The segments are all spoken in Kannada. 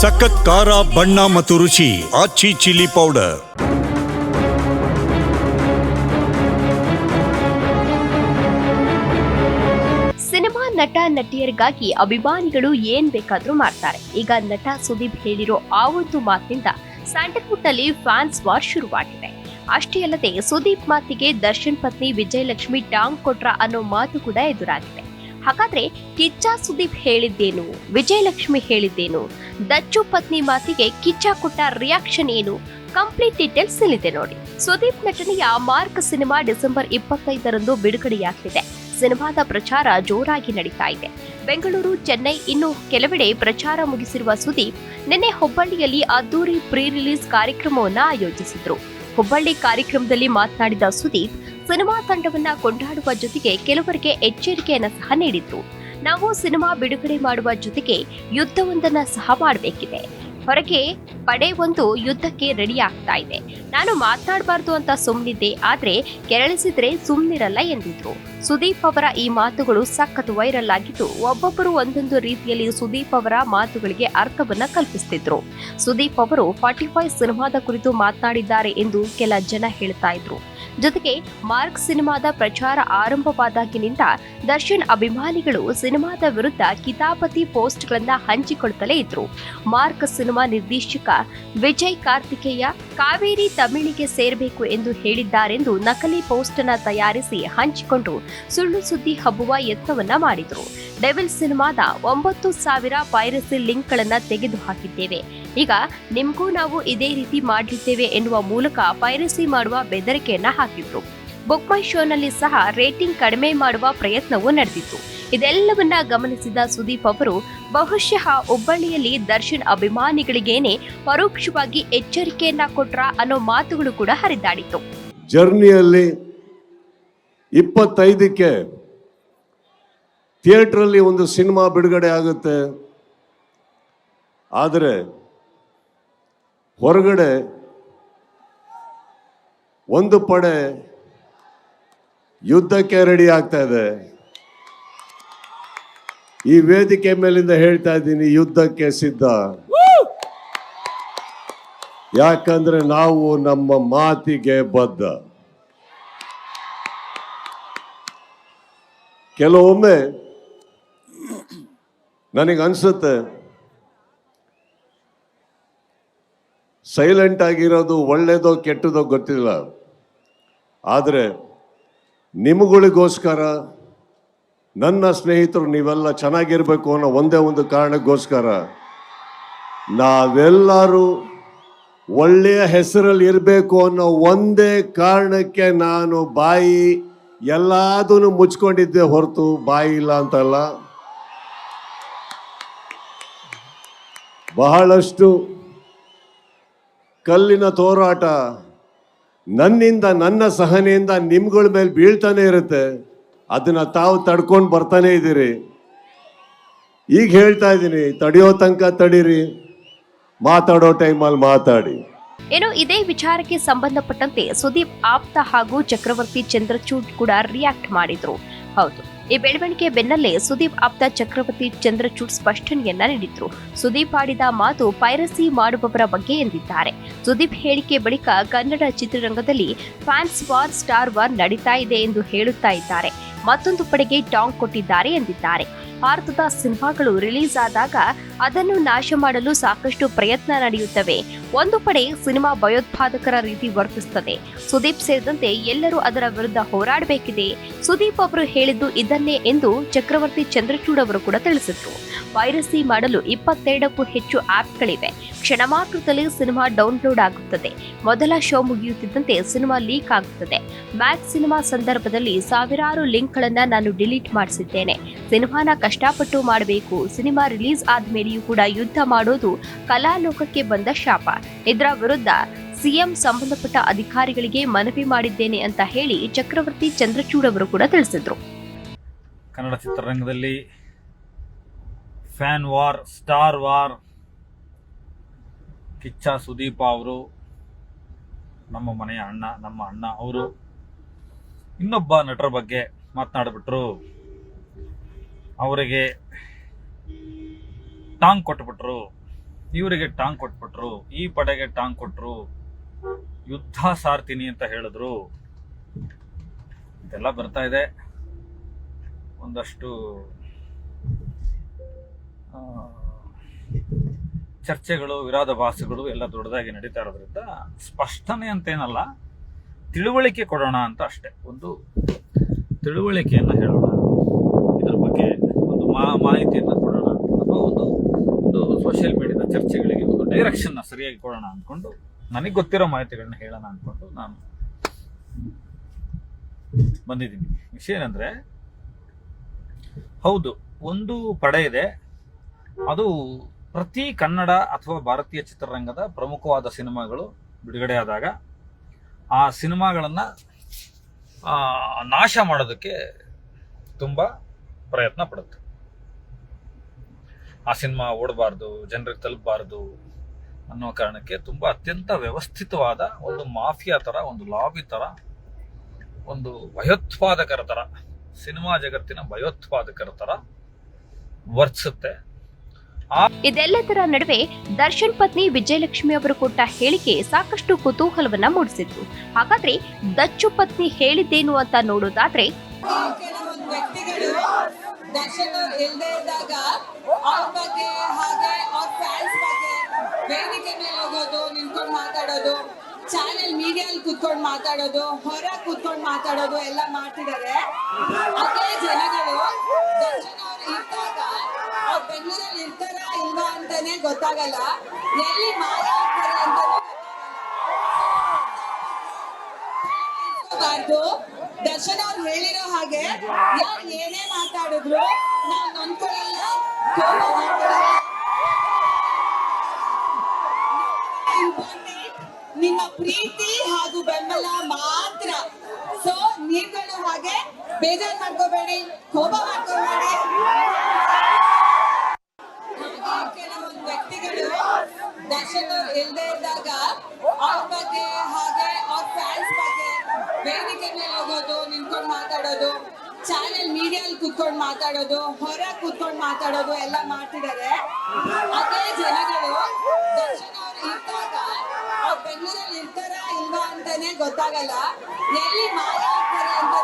ಸಖತ್ ಖಾರ, ಬಣ್ಣ ಮತ್ತು ರುಚಿ, ಆಚಿ ಚಿಲ್ಲಿ ಪೌಡರ್. ಸಿನಿಮಾ ನಟ, ನಟಿಯರಿಗಾಗಿ ಅಭಿಮಾನಿಗಳು ಏನ್ ಬೇಕಾದ್ರೂ ಮಾಡ್ತಾರೆ. ಈಗ ನಟ ಸುದೀಪ್ ಹೇಳಿರೋ ಆ ಒಂದು ಮಾತಿನಿಂದ ಸ್ಯಾಂಡಲ್ವುಡ್ನಲ್ಲಿ ಫ್ಯಾನ್ಸ್ ವಾರ್ ಶುರುವಾಗಿದೆ. ಅಷ್ಟೇ ಅಲ್ಲದೆ ಸುದೀಪ್ ಮಾತಿಗೆ ದರ್ಶನ್ ಪತ್ನಿ ವಿಜಯಲಕ್ಷ್ಮಿ ಟಾಂಗ್ ಕೊಟ್ರ ಅನ್ನೋ ಮಾತು ಕೂಡ ಎದುರಾಗಿದೆ. ಹಾಗಾದ್ರೆ ಕಿಚ್ಚ ಸುದೀಪ್ ಹೇಳಿದ್ದೇನು, ವಿಜಯಲಕ್ಷ್ಮಿ ಹೇಳಿದ್ದೇನು, ದಚ್ಚು ಪತ್ನಿ ಮಾತಿಗೆ ಕಿಚ್ಚ ಕೊಟ್ಟ ರಿಯಾಕ್ಷನ್ ಏನು? ಕಂಪ್ಲೀಟ್ ಡೀಟೇಲ್ಸ್ ಇಲ್ಲಿದೆ ನೋಡಿ. ಸುದೀಪ್ ನಟನೆಯ ಮಾರ್ಕ್ ಸಿನಿಮಾ ಡಿಸೆಂಬರ್ ಇಪ್ಪತ್ತೈದರಂದು ಬಿಡುಗಡೆಯಾಗಲಿದೆ ಸಿನಿಮಾದ ಪ್ರಚಾರ ಜೋರಾಗಿ ನಡೀತಾ ಇದೆ. ಬೆಂಗಳೂರು, ಚೆನ್ನೈ, ಇನ್ನು ಕೆಲವೆಡೆ ಪ್ರಚಾರ ಮುಗಿಸಿರುವ ಸುದೀಪ್, ನಿನ್ನೆ ಹುಬ್ಬಳ್ಳಿಯಲ್ಲಿ ಅದ್ದೂರಿ ಪ್ರೀ ರಿಲೀಸ್ ಕಾರ್ಯಕ್ರಮವನ್ನು ಆಯೋಜಿಸಿದ್ರು. ಹುಬ್ಬಳ್ಳಿ ಕಾರ್ಯಕ್ರಮದಲ್ಲಿ ಮಾತನಾಡಿದ ಸುದೀಪ್ ಸಿನಿಮಾ ತಂಡವನ್ನ ಕೊಂಡಾಡುವ ಜೊತೆಗೆ ಕೆಲವರಿಗೆ ಎಚ್ಚರಿಕೆಯನ್ನು ಸಹ ನೀಡಿತ್ತು. ನಾವು ಸಿನಿಮಾ ಬಿಡುಗಡೆ ಮಾಡುವ ಜೊತೆಗೆ ಯುದ್ಧವೊಂದನ್ನು ಸಹ ಮಾಡಬೇಕಿದೆ. ಹೊರಗೆ ಪಡೆ ಒಂದು ಯುದ್ಧಕ್ಕೆ ರೆಡಿ ಆಗ್ತಾ ಇದೆ. ನಾನು ಮಾತನಾಡಬಾರ್ದು ಅಂತ ಸುಮ್ಮನಿದ್ದೆ ಆದ್ರೆ ಕೆರಳಿಸಿದ್ರೆ ಸುಮ್ಮನಿರಲ್ಲ ಎಂದಿದ್ರು. ಸುದೀಪ್ ಅವರ ಈ ಮಾತುಗಳು ಸಖತ್ ವೈರಲ್ ಆಗಿದ್ದು ಒಬ್ಬೊಬ್ಬರು ಒಂದೊಂದು ರೀತಿಯಲ್ಲಿ ಸುದೀಪ್ ಅವರ ಮಾತುಗಳಿಗೆ ಅರ್ಥವನ್ನ ಕಲ್ಪಿಸ್ತಿದ್ರು. ಸುದೀಪ್ ಅವರು ಫಾರ್ಟಿ ಫೈವ್ ಸಿನಿಮಾದ ಕುರಿತು ಮಾತನಾಡಿದ್ದಾರೆ ಎಂದು ಕೆಲ ಜನ ಹೇಳ್ತಾ ಇದ್ರು. ಜೊತೆಗೆ ಮಾರ್ಕ್ ಸಿನಿಮಾದ ಪ್ರಚಾರ ಆರಂಭವಾದಾಗಿನಿಂದ ದರ್ಶನ್ ಅಭಿಮಾನಿಗಳು ಸಿನಿಮಾದ ವಿರುದ್ಧ ಕಿತಾಪತಿ ಪೋಸ್ಟ್ಗಳನ್ನ ಹಂಚಿಕೊಳ್ತಲೇ ಇದ್ರು. ಮಾರ್ಕ್ ಸಿನಿಮಾ ನಿರ್ದೇಶಕ ವಿಜಯ್ ಕಾರ್ತಿಕೇಯ ಕಾವೇರಿ ತಮಿಳಿಗೆ ಸೇರಬೇಕು ಎಂದು ಹೇಳಿದ್ದಾರೆಂದು ನಕಲಿ ಪೋಸ್ಟ್ ಅನ್ನ ತಯಾರಿಸಿ ಹಂಚಿಕೊಂಡು ಸುಳ್ಳು ಸುದ್ದಿ ಹಬ್ಬುವ ಯತ್ನವನ್ನ ಮಾಡಿದ್ರು. ಡೆವಿಲ್ ಸಿನಿಮಾದ ಒಂಬತ್ತು ಸಾವಿರ ಪೈರಸಿ ಲಿಂಕ್ಗಳನ್ನು ತೆಗೆದು ಹಾಕಿದ್ದೇವೆ ಈಗ ನಿಮಗೂ ನಾವು ಇದೇ ರೀತಿ ಮಾಡಲಿದ್ದೇವೆ ಎನ್ನುವ ಮೂಲಕ ಪೈರಸಿ ಮಾಡುವ ಬೆದರಿಕೆಯನ್ನ ಹಾಕಿದ್ರು. ಬುಕ್ ಮೈ ಶೋನಲ್ಲಿ ಸಹ ರೇಟಿಂಗ್ ಕಡಿಮೆ ಮಾಡುವ ಪ್ರಯತ್ನವೂ ನಡೆದಿತ್ತು. ಇದೆಲ್ಲವನ್ನ ಗಮನಿಸಿದ ಸುದೀಪ್ ಅವರು, ಬಹುಶಃ ಹುಬ್ಬಳ್ಳಿಯಲ್ಲಿ ದರ್ಶನ್ ಅಭಿಮಾನಿಗಳಿಗೇನೆ ಪರೋಕ್ಷವಾಗಿ ಎಚ್ಚರಿಕೆಯನ್ನ ಕೊಟ್ರ ಅನ್ನೋ ಮಾತುಗಳು ಕೂಡ ಹರಿದಾಡಿತು ಜರ್ನಿಯಲ್ಲಿ ಇಪ್ಪತ್ತೈದಕ್ಕೆ ಥಿಯೇಟ್ರಲ್ಲಿ ಒಂದು ಸಿನಿಮಾ ಬಿಡುಗಡೆ ಆಗುತ್ತೆ. ಆದರೆ ಹೊರಗಡೆ ಒಂದು ಪಡೆ ಯುದ್ಧಕ್ಕೆ ರೆಡಿ ಆಗ್ತಾ ಇದೆ. ಈ ವೇದಿಕೆ ಮೇಲಿಂದ ಹೇಳ್ತಾ ಇದ್ದೀನಿ, ಯುದ್ಧಕ್ಕೆ ಸಿದ್ಧ. ಯಾಕಂದ್ರೆ ನಾವು ನಮ್ಮ ಮಾತಿಗೆ ಬದ್ಧ. ಕೆಲವೊಮ್ಮೆ ನನಗೆ ಅನ್ಸುತ್ತೆ ಸೈಲೆಂಟ್ ಆಗಿರೋದು ಒಳ್ಳೇದೋ ಕೆಟ್ಟದೋ ಗೊತ್ತಿಲ್ಲ. ಆದರೆ ನಿಮಗಳಿಗೋಸ್ಕರ ನನ್ನ ಸ್ನೇಹಿತರು ನೀವೆಲ್ಲ ಚೆನ್ನಾಗಿರಬೇಕು ಅನ್ನೋ ಒಂದೇ ಒಂದು ಕಾರಣಕ್ಕೋಸ್ಕರ ನಾವೆಲ್ಲರೂ ಒಳ್ಳೆಯ ಹೆಸರಲ್ಲಿ ಇರಬೇಕು ಅನ್ನೋ ಒಂದೇ ಕಾರಣಕ್ಕೆ ನಾನು ಬಾಯಿ ಎಲ್ಲದನ್ನು ಮುಚ್ಕೊಂಡಿದ್ದೆ ಹೊರತು ಬಾಯಿ ಇಲ್ಲ ಅಂತಲ್ಲ. ಬಹಳಷ್ಟು ಕಲ್ಲಿನ ತೋರಾಟ ನನ್ನಿಂದ ನನ್ನ ಸಹನೆಯಿಂದ ನಿಮ್ಗಳ ಮೇಲೆ ಬೀಳ್ತಾನೆ ಇರುತ್ತೆ. ಅದನ್ನ ತಾವು ತಡ್ಕೊಂಡು ಬರ್ತಾನೆ ಇದ್ದೀರಿ. ಈಗ ಹೇಳ್ತಾ ಇದ್ದೀನಿ, ತಡೆಯೋ ತನಕ ತಡೀರಿ, ಮಾತಾಡೋ ಟೈಮಲ್ಲಿ ಮಾತಾಡಿ. ಏನು ಇದೇ ವಿಚಾರಕ್ಕೆ ಸಂಬಂಧಪಟ್ಟಂತೆ ಸುದೀಪ್ ಆಪ್ತ ಹಾಗೂ ಚಕ್ರವರ್ತಿ ಚಂದ್ರಚೂಡ್ ಕೂಡ ರಿಯಾಕ್ಟ್ ಮಾಡಿದ್ರು. ಹೌದು, ಈ ಬೆಳವಣಿಗೆ ಬೆನ್ನಲ್ಲೇ ಸುದೀಪ್ ಆಪ್ತ, ಚಕ್ರವರ್ತಿ ಚಂದ್ರಚೂಡ್ ಸ್ಪಷ್ಟನೆಯನ್ನ ನೀಡಿದ್ರು. ಸುದೀಪ್ ಆಡಿದ ಮಾತು ಪೈರಸಿ ಮಾಡುವವರ ಬಗ್ಗೆ ಎಂದಿದ್ದಾರೆ. ಸುದೀಪ್ ಹೇಳಿಕೆ ಬಳಿಕ ಕನ್ನಡ ಚಿತ್ರರಂಗದಲ್ಲಿ ಫ್ಯಾನ್ಸ್ ವಾರ್ ಸ್ಟಾರ್ ವಾರ್ ನಡೀತಾ ಇದೆ ಎಂದು ಹೇಳುತ್ತಾ ಇದ್ದಾರೆ. ಮತ್ತೊಂದು ಪಡೆಗೆ ಟಾಂಗ್ ಕೊಟ್ಟಿದ್ದಾರೆ ಎಂದಿದ್ದಾರೆ. ಭಾರತದ ಸಿನಿಮಾಗಳು ರಿಲೀಸ್ ಆದಾಗ ಅದನ್ನು ನಾಶ ಮಾಡಲು ಸಾಕಷ್ಟು ಪ್ರಯತ್ನ ನಡೆಯುತ್ತವೆ. ಒಂದು ಪಡೆ ಸಿನಿಮಾ ಭಯೋತ್ಪಾದಕರ ರೀತಿ ವರ್ತಿಸುತ್ತದೆ. ಸುದೀಪ್ ಸೇರಿದಂತೆ ಎಲ್ಲರೂ ಅದರ ವಿರುದ್ಧ ಹೋರಾಡಬೇಕಿದೆ. ಸುದೀಪ್ ಅವರು ಹೇಳಿದ್ದು ಇದನ್ನೇ ಎಂದು ಚಕ್ರವರ್ತಿ ಚಂದ್ರಚೂಡ್ ಅವರು ಕೂಡ ತಿಳಿಸಿದ್ರು. ಪೈರಸಿ ಮಾಡಲು ಇಪ್ಪತ್ತೆರಡಕ್ಕೂ ಹೆಚ್ಚು ಆಪ್ಗಳಿವೆ. ಕ್ಷಣ ಮಾತ್ರದಲ್ಲಿ ಸಿನಿಮಾ ಡೌನ್ಲೋಡ್ ಆಗುತ್ತದೆ. ಮೊದಲ ಶೋ ಮುಗಿಯುತ್ತಿದ್ದಂತೆ ಸಿನಿಮಾ ಲೀಕ್ ಆಗುತ್ತದೆ. ಮ್ಯಾಕ್ಸ್ ಸಿನಿಮಾ ಸಂದರ್ಭದಲ್ಲಿ ಸಾವಿರಾರು ಲಿಂಕ್ಗಳನ್ನು ನಾನು ಡಿಲೀಟ್ ಮಾಡಿಸಿದ್ದೇನೆ. ಸಿನಿಮಾನ ಕಷ್ಟಪಟ್ಟು ಮಾಡಬೇಕು, ಸಿನಿಮಾ ರಿಲೀಸ್ ಆದ್ಮೇಲೆಯೂ ಕೂಡ ಯುದ್ಧ ಮಾಡೋದು ಕಲಾಲೋಕಕ್ಕೆ ಬಂದ ಶಾಪ. ಇದರ ವಿರುದ್ಧ ಸಿಎಂ ಸಂಬಂಧಪಟ್ಟ ಅಧಿಕಾರಿಗಳಿಗೆ ಮನವಿ ಮಾಡಿದ್ದೇನೆ ಅಂತ ಹೇಳಿ ಚಕ್ರವರ್ತಿ ಚಂದ್ರಚೂಡ್ ಅವರು ಕೂಡ ತಿಳಿಸಿದ್ರು. ಕನ್ನಡ ಚಿತ್ರರಂಗದಲ್ಲಿ fan war, star war, Kichcha Sudeepa ಅವರು, ನಮ್ಮ ಮನೆಯ ಅಣ್ಣ, ನಮ್ಮ ಅಣ್ಣ ಅವರು ಇನ್ನೊಬ್ಬ ನಟರ ಬಗ್ಗೆ ಮಾತನಾಡ್ಬಿಟ್ರು. ಅವರಿಗೆ ಟಾಂಗ್ ಕೊಟ್ಬಿಟ್ರು. ಇವರಿಗೆ ಟಾಂಗ್ ಕೊಟ್ಬಿಟ್ರು. ಈ ಪಡೆಗೆ ಟಾಂಗ್ ಕೊಟ್ರು. ಯುದ್ಧ ಸಾರ್ತೀನಿ ಅಂತ ಹೇಳಿದ್ರು. ಇದೆಲ್ಲ ಬರ್ತಾ ಇದೆ. ಒಂದಷ್ಟು ಚರ್ಚೆಗಳು ವಿರೋಧಾಭಾಸಗಳು ಎಲ್ಲ ದೊಡ್ಡದಾಗಿ ನಡೀತಾ ಇರೋದ್ರಿಂದ ಸ್ಪಷ್ಟನೆ ಅಂತೇನಲ್ಲ. ತಿಳುವಳಿಕೆ ಕೊಡೋಣ ಅಂತ ಅಷ್ಟೇ. ಒಂದು ತಿಳುವಳಿಕೆಯನ್ನು ಹೇಳೋಣ. ಇದ್ರ ಬಗ್ಗೆ ಒಂದು ಮಾಹಿತಿಯನ್ನು ಕೊಡೋಣ. ಅಥವಾ ಒಂದು ಒಂದು ಸೋಷಿಯಲ್ ಮೀಡಿಯಾದ ಚರ್ಚೆಗಳಿಗೆ ಒಂದು ಡೈರೆಕ್ಷನ್ನ ಸರಿಯಾಗಿ ಕೊಡೋಣ ಅಂದ್ಕೊಂಡು ನನಗೆ ಗೊತ್ತಿರೋ ಮಾಹಿತಿಗಳನ್ನ ಹೇಳೋಣ ಅಂದ್ಕೊಂಡು ನಾನು ಬಂದಿದ್ದೀನಿ. ವಿಷಯ ಏನಂದ್ರೆ, ಹೌದು, ಒಂದು ಪಡೆ ಇದೆ. ಅದು ಪ್ರತಿ ಕನ್ನಡ ಅಥವಾ ಭಾರತೀಯ ಚಿತ್ರರಂಗದ ಪ್ರಮುಖವಾದ ಸಿನಿಮಾಗಳು ಬಿಡುಗಡೆಯಾದಾಗ ಆ ಸಿನಿಮಾಗಳನ್ನು ನಾಶ ಮಾಡೋದಕ್ಕೆ ತುಂಬ ಪ್ರಯತ್ನ ಪಡುತ್ತೆ. ಆ ಸಿನಿಮಾ ಓಡಬಾರ್ದು, ಜನರಿಗೆ ತಲುಪಬಾರ್ದು ಅನ್ನೋ ಕಾರಣಕ್ಕೆ ತುಂಬ ಅತ್ಯಂತ ವ್ಯವಸ್ಥಿತವಾದ ಒಂದು ಮಾಫಿಯಾ ಥರ ಒಂದು ಲಾಬಿ ಥರ ಒಂದು ಭಯೋತ್ಪಾದಕರ ಥರ ಸಿನಿಮಾ ಜಗತ್ತಿನ ಭಯೋತ್ಪಾದಕರ ಥರ ವರ್ತಿಸುತ್ತೆ. ಇದೆಲ್ಲದರ ನಡುವೆ ದರ್ಶನ್ ಪತ್ನಿ ವಿಜಯಲಕ್ಷ್ಮಿ ಅವರು ಕೊಟ್ಟ ಹೇಳಿಕೆ ಸಾಕಷ್ಟು ಕುತೂಹಲವನ್ನ ಮೂಡಿಸಿತ್ತು ಹಾಗಾದ್ರೆ ದಚ್ಚು ಪತ್ನಿ ಹೇಳಿದ್ದೇನು ಅಂತ ನೋಡೋದಾದ್ರೆ ದರ್ಶನ್ ಇದ್ದಾಗ ಬಗ್ಗೆ ಹಾಗೆ ಮಾತಾಡೋದು ಚಾನೆಲ್ ಮೀಡಿಯಲ್ಲಿ ಕೂತ್ಕೊಂಡು ಮಾತಾಡೋದು ಹೊರ ಕೂತ್ಕೊಂಡು ಮಾತಾಡೋದು ಎಲ್ಲ ಮಾಡ್ತಿದ್ದಾರೆ ಅದೇ ಜನಗಳು ಗೊತ್ತಾಗಲ್ಲ. ಎಲ್ಲಿ ಮಾರ ಆಗ್ತಾರೆ ಅಂತಾನೆ ಬಾರ್ದು, ದರ್ಶನ್ ಅವ್ರು ಹೇಳಿರೋ ಹಾಗೆ ಯಾರು ಏನೇ ಮಾತಾಡಿದ್ರು ನಾವು ನೊಂದ್ಕೊಳ್ಳಲ್ಲ ನಿಮ್ಮ ಪ್ರೀತಿ ಹಾಗೂ ಬೆಂಬಲ ಮಾತ್ರ. ಸೊ ನೀವುಗಳು ಹಾಗೆ ಬೇಜಾರ್ ಮಾಡ್ಕೋಬೇಡಿ, ಕೋಪ ಮಾಡ್ಕೋಬೇಡಿ. ಅವ್ರು ಇಲ್ದೇ ಇದ್ದಾಗ ಅವ್ರ ಬಗ್ಗೆ ಹಾಗೆ ಅವ್ರ ಫ್ಯಾನ್ಸ್ ಬಗ್ಗೆ ವೇದಿಕೆ ಮೇಲೆ ಹೋಗೋದು, ನಿಂತ್ಕೊಂಡು ಮಾತಾಡೋದು ಚಾನೆಲ್ ಮೀಡಿಯಲ್ಲಿ ಕುತ್ಕೊಂಡು ಮಾತಾಡೋದು, ಹೊರ ಕೂತ್ಕೊಂಡು ಮಾತಾಡೋದು ಎಲ್ಲ ಮಾಡ್ತಿದ್ದಾರೆ. ಅದೇ ಜನಗಳು ದರ್ಶನ್ ಅವ್ರು ಇದ್ದಾಗ ಅವ್ರು ಬೆಂಗಳೂರಲ್ಲಿ ಇರ್ತಾರಾ ಇಲ್ವಾ ಅಂತಾನೆ ಗೊತ್ತಾಗಲ್ಲ. ಎಲ್ಲಿ ಮಾತಾಡ್ತಾರೆ ಅಂತ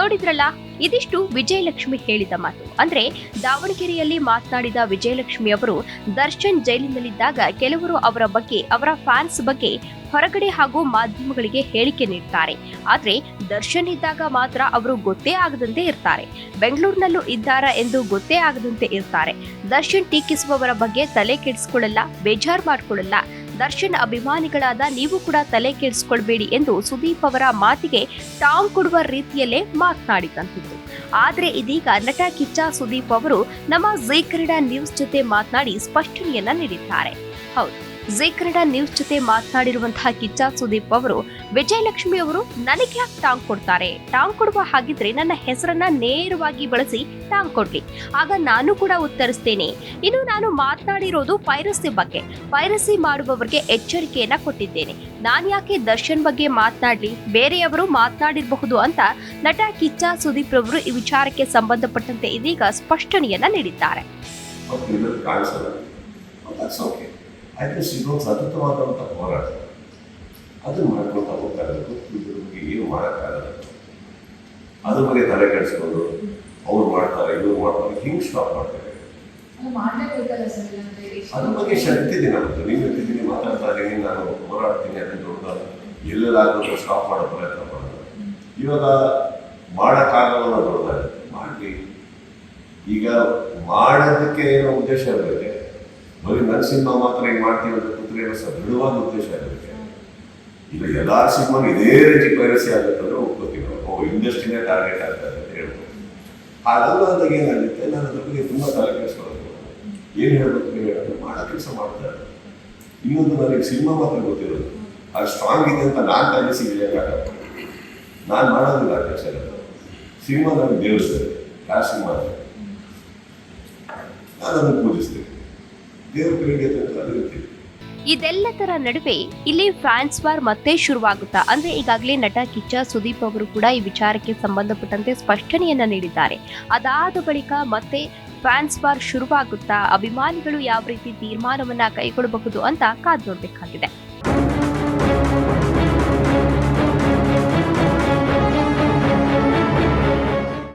ನೋಡಿದ್ರಲ್ಲ ಇದಿಷ್ಟು ವಿಜಯಲಕ್ಷ್ಮಿ ಹೇಳಿದ ಮಾತು. ಅಂದ್ರೆ ದಾವಣಗೆರೆಯಲ್ಲಿ ಮಾತನಾಡಿದ ವಿಜಯಲಕ್ಷ್ಮಿ ಅವರು, ದರ್ಶನ್ ಜೈಲಿನಲ್ಲಿದ್ದಾಗ ಕೆಲವರು ಅವರ ಬಗ್ಗೆ, ಅವರ ಫ್ಯಾನ್ಸ್ ಬಗ್ಗೆ ಹೊರಗಡೆ ಹಾಗೂ ಮಾಧ್ಯಮಗಳಿಗೆ ಹೇಳಿಕೆ ನೀಡುತ್ತಾರೆ ಆದ್ರೆ ದರ್ಶನ್ ಇದ್ದಾಗ ಮಾತ್ರ ಅವರು ಗೊತ್ತೇ ಆಗದಂತೆ ಇರ್ತಾರೆ. ಬೆಂಗಳೂರಿನಲ್ಲೂ ಇದ್ದಾರಾ ಎಂದು ಗೊತ್ತೇ ಆಗದಂತೆ ಇರ್ತಾರೆ. ದರ್ಶನ್ ಟೀಕಿಸುವವರ ಬಗ್ಗೆ ತಲೆ ಕೆಡಿಸಿಕೊಳ್ಳಲ್ಲ, ಬೇಜಾರು ಮಾಡ್ಕೊಳ್ಳಲ್ಲ. ದರ್ಶನ್ ಅಭಿಮಾನಿಗಳಾದ ನೀವು ಕೂಡ ತಲೆ ಕೆಡಿಸ್ಕೊಳ್ಬೇಡಿ ಎಂದು ಸುದೀಪ್ ಅವರ ಮಾತಿಗೆ ಟಾಂಗ್ ಕೊಡುವ ರೀತಿಯಲ್ಲೇ ಮಾತನಾಡಿದಂತಿತ್ತು ಆದರೆ ಇದೀಗ ನಟ ಕಿಚ್ಚ ಸುದೀಪ್ ಅವರು ನಮ್ಮ ಜೈ ಕ್ರೀಡಾ ನ್ಯೂಸ್ ಜೊತೆ ಮಾತನಾಡಿ ಸ್ಪಷ್ಟನೆಯನ್ನ ನೀಡಿದ್ದಾರೆ. ಹೌದು. ಜೈ ಕನ್ನಡ ನ್ಯೂಸ್ ಜೊತೆ ಮಾತನಾಡಿರುವಂತಹ ಕಿಚ್ಚ ಸುದೀಪ್ ಅವರು, ವಿಜಯಲಕ್ಷ್ಮಿ ಅವರು ನನಗೆ ಯಾಕೆ ಟಾಂಗ್ ಕೊಡ್ತಾರೆ? ಟಾಂಗ್ ಕೊಡುವ ಹಾಗಿದ್ರೆ ನನ್ನ ಹೆಸರನ್ನ ನೇರವಾಗಿ ಬಳಸಿ ಟಾಂಗ್ ಕೊಡ್ಲಿ. ಆಗ ನಾನು ಕೂಡ ಉತ್ತರಿಸ್ತೇನೆ. ಇನ್ನು ನಾನು ಮಾತನಾಡಿರೋದು ಪೈರಸಿ ಬಗ್ಗೆ. ಪೈರಸಿ ಮಾಡುವವರಿಗೆ ಎಚ್ಚರಿಕೆಯನ್ನ ಕೊಟ್ಟಿದ್ದೇನೆ. ನಾನು ಯಾಕೆ ದರ್ಶನ್ ಬಗ್ಗೆ ಮಾತನಾಡ್ಲಿ? ಬೇರೆಯವರು ಮಾತನಾಡಿರಬಹುದು ಅಂತ ನಟ ಕಿಚ್ಚ ಸುದೀಪ್ ರವರು ಈ ವಿಚಾರಕ್ಕೆ ಸಂಬಂಧಪಟ್ಟಂತೆ ಇದೀಗ ಸ್ಪಷ್ಟನೆಯನ್ನ ನೀಡಿದ್ದಾರೆ. ಆಯ್ತು ಇದೊಂದು ಸತತವಾದಂಥ ಹೋರಾಟ. ಅದು ಮಾಡ್ಕೊಳ್ತಾ ಹೋಗ್ತಾ ಇರಬೇಕು ಇದ್ರ ಬಗ್ಗೆ ಏನು ಮಾಡೋಕ್ಕಾಗಲ್ಲ. ಅದ್ರ ಬಗ್ಗೆ ತಲೆ ಕೆಡಿಸ್ಕೊಂಡು ಅವ್ರು ಮಾಡ್ತಾರೆ ಇವ್ರು ಮಾಡ್ತಾರೆ ಹಿಂಗೆ ಸ್ಟಾಪ್ ಮಾಡ್ತಾರೆ. ಅದ್ರ ಬಗ್ಗೆ ಶಕ್ತಿದೆ ನಮ್ಮದು ನೀವು ಎತ್ತಿದ್ದೀನಿ ಮಾತಾಡ್ತಾ ಇದ್ದೀನಿ ನಾನು ಹೋರಾಡ್ತೀನಿ ಅದನ್ನ ದೊಡ್ಡ ಎಲ್ಲೆಲ್ಲಾದ್ರೂ ಸ್ಟಾಪ್ ಮಾಡೋ ಪ್ರಯತ್ನ ಮಾಡೋದು. ಇವಾಗ ಮಾಡೋಕ್ಕಾಗಲ್ಲ ದೊಡ್ಡದಾಗಿ ಮಾಡಿ ಈಗ ಮಾಡೋದಕ್ಕೆ ಏನೋ ಉದ್ದೇಶ ಇರಬೇಕು ಬರೀ ನರಸಿಂಹ ಮಾತ್ರ ಹಿಂಗೆ ಮಾಡ್ತೀವಿ ಅಂತ ಕೂತ್ರೆ ಏನೋ ದೃಢವಾದ ಉದ್ದೇಶ ಆಗುತ್ತೆ ಈಗ ಎಲ್ಲ ಸಿನಿಮಾ ಇದೇ ರೀತಿ ಪೈರಸಿ ಆಗುತ್ತೆ ಅಂದ್ರೆ ಒಪ್ಕೋತೀವಿ ಓ ಇಂಡಸ್ಟ್ರಿನೇ ಟಾರ್ಗೆಟ್ ಆಗ್ತಾರೆ ಅಂತ ಹೇಳ್ಬೋದು. ಹಾಗಲ್ಲ ಅಂದಾಗ ಏನಾಗುತ್ತೆ? ನಾನು ಅದ್ರ ಬಗ್ಗೆ ತುಂಬ ತಲೆ ಏನು ಹೇಳ್ಬೇಕು ನೀವು ಹೇಳೋದು ಮಾಡೋ ಕೆಲಸ ಮಾಡ್ತಾರೆ ಇನ್ನೊಂದು ನನಗೆ ಸಿನಿಮಾ ಮಾತ್ರ ಗೊತ್ತಿರೋದು. ಅದು ಸ್ಟ್ರಾಂಗ್ ಇದೆ ಅಂತ ನಾನು ತಲೆ ಸಿಗಲಿಕ್ಕಾಗಲ್ಲ ನಾನು ಮಾಡೋದಿಲ್ಲ ಕೆಲಸ ಸಿನಿಮಾ ನನಗೆ ದೇವಸ್ಥಾನ ಯಾವ ಸಿನಿಮಾ ನಾನು ಅದನ್ನು ಪೂಜಿಸ್ತೀನಿ. ಇದೆಲ್ಲದರ ನಡುವೆ ಇಲ್ಲಿ ಫ್ಯಾನ್ಸ್ ವಾರ್ ಮತ್ತೆ ಶುರುವಾಗುತ್ತಾ, ಅಂದ್ರೆ ಈಗಾಗಲೇ ನಟ ಕಿಚ್ಚ ಸುದೀಪ್ ಅವರು ಕೂಡ ಈ ವಿಚಾರಕ್ಕೆ ಸಂಬಂಧಪಟ್ಟಂತೆ ಸ್ಪಷ್ಟನೆಯನ್ನ ನೀಡಿದ್ದಾರೆ. ಅದಾದ ಬಳಿಕ ಮತ್ತೆ ಫ್ಯಾನ್ಸ್ ವಾರ್ ಶುರುವಾಗುತ್ತಾ, ಅಭಿಮಾನಿಗಳು ಯಾವ ರೀತಿ ತೀರ್ಮಾನವನ್ನ ಕೈಗೊಳ್ಳಬಹುದು ಅಂತ ಕಾದ್ ನೋಡ್ಬೇಕಾಗಿದೆ.